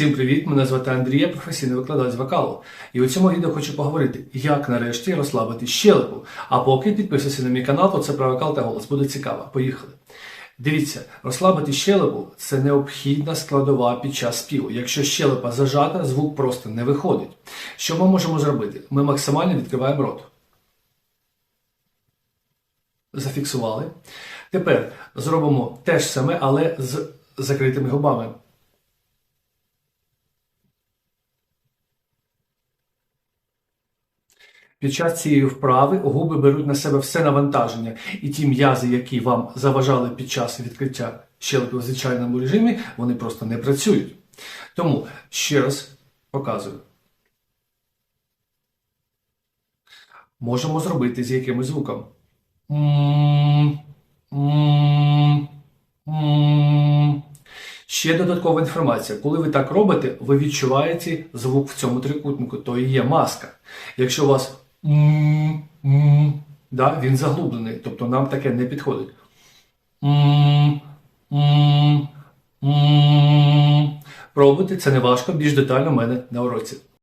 Всім привіт! Мене звати Андрій, я професійний викладач вокалу. І у цьому відео хочу поговорити, як нарешті розслабити щелепу. А поки підписуйся на мій канал, то це про вокал та голос. Буде цікаво. Поїхали. Дивіться, розслабити щелепу це необхідна складова під час співу. Якщо щелепа зажата, звук просто не виходить. Що ми можемо зробити? Ми максимально відкриваємо рот. Зафіксували. Тепер зробимо те ж саме, але з закритими губами. Під час цієї вправи губи беруть на себе все навантаження, і ті м'язи, які вам заважали під час відкриття щелепи в звичайному режимі, вони просто не працюють. Тому ще раз показую. Можемо зробити з якимось звуком. Ще додаткова інформація. Коли ви так робите, ви відчуваєте звук в цьому трикутнику, то і є маска. Якщо у вас да, він заглублений, тобто нам таке не підходить. Пробуйте, це не важко, більш детально в мене на уроці.